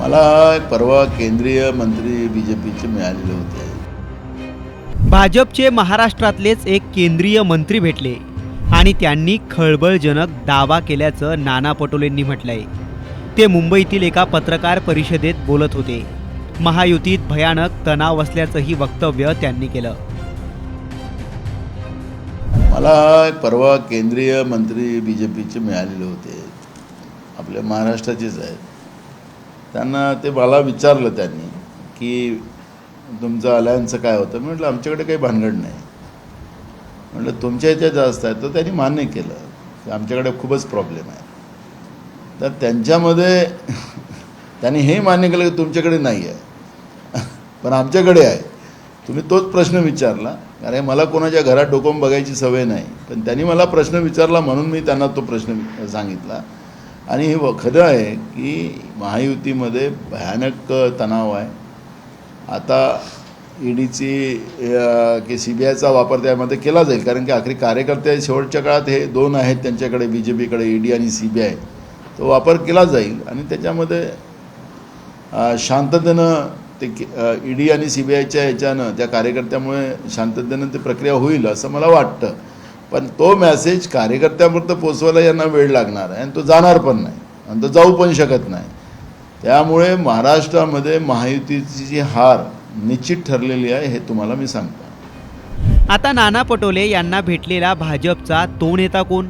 मला परवा केंद्रीय मंत्री बी जे पीचे मिळालेले होते. भाजपचे महाराष्ट्रातलेच एक केंद्रीय मंत्री भेटले आणि त्यांनी खळबळजनक दावा केल्याचं नाना पटोलेंनी म्हटलंय. ते मुंबईतील एका पत्रकार परिषदेत बोलत होते. महायुतीत भयानक तणाव असल्याचंही वक्तव्य त्यांनी केलं. मला परवा केंद्रीय मंत्री बी जे पीचे मिळालेले होते. आपल्या महाराष्ट्राचेच आहेत. त्यांना ते मला विचारलं त्यांनी की तुमचं अलायन्सचं काय होतं? मी म्हटलं आमच्याकडे काही भानगड नाही. म्हटलं तुमच्या इथे जास्त आहे. तर त्यांनी मान्य केलं की आमच्याकडे खूपच प्रॉब्लेम आहे. तर त्यांच्यामध्ये त्यांनी हे मान्य केलं की तुमच्याकडे नाही आहे. पण आमच्याकडे आहे. तुम्ही तोच प्रश्न विचारला कारण मला कोणाच्या घरात डोकून बघायची सवय नाही. पण त्यांनी मला प्रश्न विचारला म्हणून मी त्यांना तो प्रश्न सांगितला. आणि हे व- खरं आहे की महायुतीमध्ये भयानक तणाव आहे. आता ईडीची की सी बी आयचा वापर त्यामध्ये केला जाईल कारण की आखरी कार्यकर्ते शेवटच्या काळात हे दोन आहेत त्यांच्याकडे बी जे पीकडे ईडी आणि सी बी आय तो वापर केला जाईल आणि त्याच्यामध्ये शांततेनं ते ईडी आणि सी बी आयच्या ह्याच्यानं त्या कार्यकर्त्यामुळे शांततेनं ती प्रक्रिया होईल असं मला वाटतं. पण तो मॅसेज कार्यकर्त्यापर्यंत पोचवायला यांना वेळ लागणार आहे आणि तो जाणार पण नाही. आणि तो जाऊ पण शकत नाही. त्यामुळे महाराष्ट्रामध्ये महायुतीची जी हार निश्चित ठरलेली आहे हे तुम्हाला मी सांगतो. आता नाना पटोले यांना भेटलेला भाजपचा तो नेता कोण?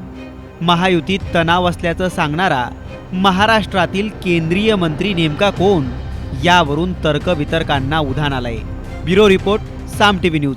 महायुतीत तणाव असल्याचं सांगणारा महाराष्ट्रातील केंद्रीय मंत्री नेमका कोण? यावरून तर्कवितर्कांना उधाण आलंय. Bureau report Saam TV news.